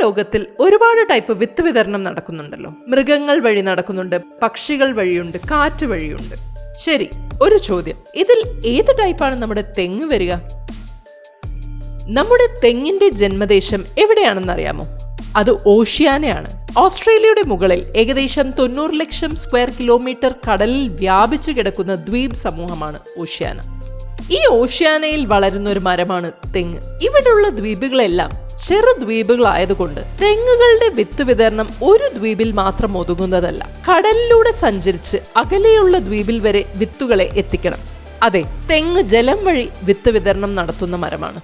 ലോകത്തിൽ ഒരുപാട് ടൈപ്പ് വിത്ത് വിതരണം നടക്കുന്നുണ്ടല്ലോ. മൃഗങ്ങൾ വഴി നടക്കുന്നുണ്ട് പക്ഷികൾ വഴിയുണ്ട് കാറ്റ് വഴിയുണ്ട്. ശരി ഒരു ചോദ്യം. ഇതിൽ ഏത് ടൈപ്പാണ് നമ്മുടെ തെങ്ങ് വരിക? നമ്മുടെ തെങ്ങിന്റെ ജന്മദേശം എവിടെയാണെന്നറിയാമോ അത് ഓഷ്യാനയാണ്. ഓസ്ട്രേലിയയുടെ മുകളിൽ ഏകദേശം തൊണ്ണൂറ് ലക്ഷം സ്ക്വയർ കിലോമീറ്റർ കടലിൽ വ്യാപിച്ചു കിടക്കുന്ന ദ്വീപ് സമൂഹമാണ് ഓഷ്യാന. ഈ ഓഷ്യാനയിൽ വളരുന്ന ഒരു മരമാണ് തെങ്ങ്. ഇവിടെയുള്ള ദ്വീപുകളെല്ലാം ചെറു ദ്വീപുകളായതുകൊണ്ട് തെങ്ങുകളുടെ വിത്ത് വിതരണം ഒരു ദ്വീപിൽ മാത്രം ഒതുങ്ങുന്നതല്ല. കടലിലൂടെ സഞ്ചരിച്ച് അകലെയുള്ള ദ്വീപിൽ വരെ വിത്തുകളെ എത്തിക്കണം. അതെ തെങ്ങ് ജലം വഴി വിത്ത് വിതരണം നടത്തുന്ന മരമാണ്.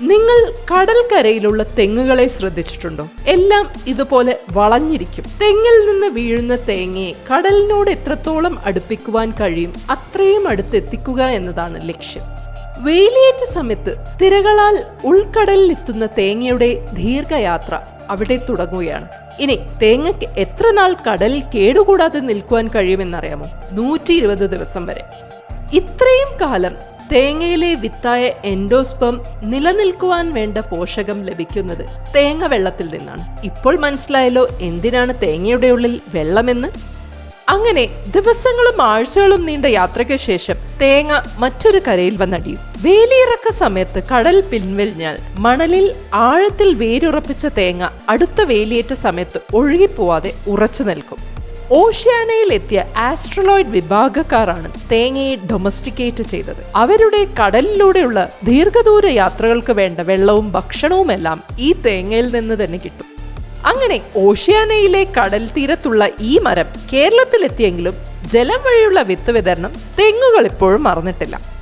നിങ്ങൾ കടൽക്കരയിലുള്ള തെങ്ങുകളെ ശ്രദ്ധിച്ചിട്ടുണ്ടോ? എല്ലാം ഇതുപോലെ വളഞ്ഞിരിക്കും. തെങ്ങിൽ നിന്ന് വീഴുന്ന തേങ്ങയെ കടലിനോട് എത്രത്തോളം അടുപ്പിക്കുവാൻ കഴിയും അത്രയും അടുത്തെത്തിക്കുക എന്നതാണ് ലക്ഷ്യം. വെയിലേറ്റ സമയത്ത് തിരകളാൽ ഉൾക്കടലിൽ എത്തുന്ന തേങ്ങയുടെ ദീർഘയാത്ര അവിടെ തുടങ്ങുകയാണ്. ഇനി തേങ്ങയ്ക്ക് എത്ര നാൾ കടലിൽ കേടുകൂടാതെ നിൽക്കുവാൻ കഴിയുമെന്നറിയാമോ? നൂറ്റി ഇരുപത് ദിവസം വരെ. ഇത്രയും കാലം തേങ്ങയിലെ വിത്തായ എൻഡോസ്പം നിലനിൽക്കുവാൻ വേണ്ട പോഷകം ലഭിക്കുന്നത് തേങ്ങ വെള്ളത്തിൽ നിന്നാണ്. ഇപ്പോൾ മനസ്സിലായല്ലോ എന്തിനാണ് തേങ്ങയുടെ ഉള്ളിൽ വെള്ളമെന്ന്? അങ്ങനെ ദിവസങ്ങളും ആഴ്ചകളും നീണ്ട യാത്രയ്ക്ക് ശേഷം തേങ്ങ മറ്റൊരു കരയിൽ വന്നടിയും. വേലിയിറക്ക സമയത്ത് കടൽ പിൻവലിഞ്ഞാൽ മണലിൽ ആഴത്തിൽ വേരുറപ്പിച്ച തേങ്ങ അടുത്ത വേലിയേറ്റ സമയത്ത് ഒഴുകിപ്പോവാതെ ഉറച്ചു നിൽക്കും. ഓഷ്യാനയിൽ എത്തിയ ആസ്ട്രലോയിഡ് വിഭാഗക്കാരാണ് തേങ്ങയെ ഡൊമസ്റ്റിക്കേറ്റ് ചെയ്തത്. അവരുടെ കടലിലൂടെയുള്ള ദീർഘദൂര യാത്രകൾക്ക് വേണ്ട വെള്ളവും ഭക്ഷണവുമെല്ലാം ഈ തേങ്ങയിൽ നിന്ന് തന്നെ കിട്ടും. അങ്ങനെ ഓഷ്യാനയിലെ കടൽ തീരത്തുള്ള ഈ മരം കേരളത്തിലെത്തിയെങ്കിലും ജലം വഴിയുള്ള വിത്ത് വിതരണം തെങ്ങുകൾ ഇപ്പോഴും മറന്നിട്ടില്ല.